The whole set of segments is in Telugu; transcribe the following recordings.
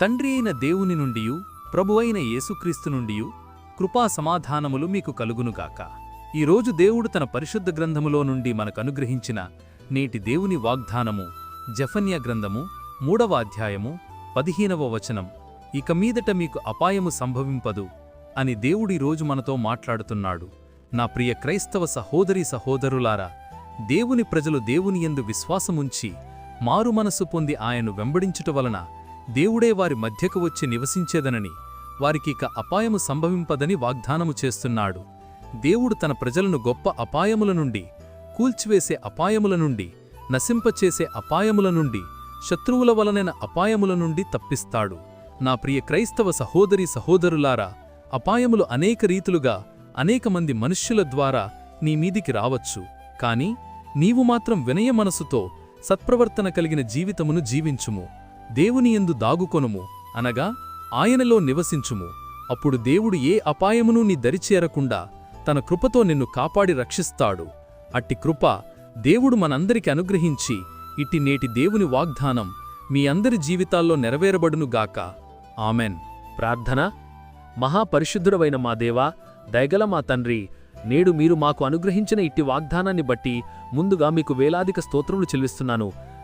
తండ్రి అయిన దేవుని నుండియు ప్రభువైన యేసుక్రీస్తు నుండియు కృపా సమాధానములు మీకు కలుగునుగాక ఈరోజు దేవుడు తన పరిశుద్ధ గ్రంథములో నుండి మనకనుగ్రహించిన నేటి దేవుని వాగ్దానము జఫన్య గ్రంథము మూడవ అధ్యాయము పదిహేనవ వచనం. ఇక మీదట మీకు అపాయము సంభవింపదు అని దేవుడి రోజు మనతో మాట్లాడుతున్నాడు. నా ప్రియ క్రైస్తవ సహోదరి సహోదరులారా దేవుని ప్రజలు దేవుని యందు విశ్వాసముంచి మారు మనసు పొంది ఆయను వెంబడించుట వలన దేవుడే వారి మధ్యకు వచ్చి నివసించేదనని వారికిక అపాయము సంభవింపదని వాగ్దానము చేస్తున్నాడు. దేవుడు తన ప్రజలను గొప్ప అపాయముల నుండి కూల్చివేసే అపాయముల నుండి నశింపచేసే అపాయముల నుండి శత్రువుల వలనైన అపాయముల నుండి తప్పిస్తాడు. నా ప్రియ క్రైస్తవ సహోదరి సహోదరులారా అపాయములు అనేక రీతులుగా అనేక మంది మనుష్యుల ద్వారా నీ మీదికి రావచ్చు. కాని నీవు మాత్రం వినయ మనసుతో సత్ప్రవర్తన కలిగిన జీవితమును జీవించుము. దేవునియందు దాగుకొనుము అనగా ఆయనలో నివసించుము. అప్పుడు దేవుడు ఏ అపాయమును నీ దరిచేరకుండా తన కృపతో నిన్ను కాపాడి రక్షిస్తాడు. అట్టి కృప దేవుడు మనందరికి అనుగ్రహించి ఇట్టి నేటి దేవుని వాగ్దానం మీ అందరి జీవితాల్లో నెరవేరబడునుగాక ఆమెన్. ప్రార్థన. మహాపరిశుద్ధుడవైన మా దేవా దయగల మా తండ్రి నేడు మీరు మాకు అనుగ్రహించిన ఇట్టి వాగ్దానాన్ని బట్టి ముందుగా మీకు వేలాదిక స్తోత్రములు చెల్లిస్తున్నాను.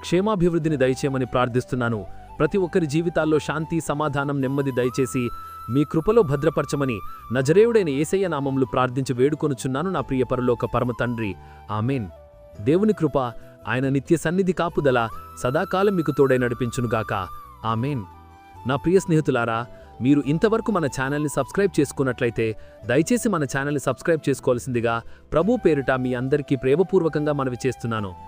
క్షేమాభివృద్ధిని దయచేయమని ప్రార్థిస్తున్నాను. ప్రతి ఒక్కరి జీవితాల్లో శాంతి సమాధానం నెమ్మది దయచేసి మీ కృపలో భద్రపరచమని నజరేయుడైన ఏసయ్య నామంలో ప్రార్థించి వేడుకొనుచున్నాను నా ప్రియ పరలోక పరమ తండ్రి. ఆమెన్. దేవుని కృప ఆయన నిత్య సన్నిధి కాపుదల సదాకాలం మీకు తోడై నడిపించునుగాక ఆమెన్. నా ప్రియ స్నేహితులారా మీరు ఇంతవరకు మన ఛానల్ని సబ్స్క్రైబ్ చేసుకున్నట్లయితే దయచేసి మన ఛానల్ని సబ్స్క్రైబ్ చేసుకోవాల్సిందిగా ప్రభు పేరిట మీ అందరికీ ప్రేమపూర్వకంగా మనవి చేస్తున్నాను.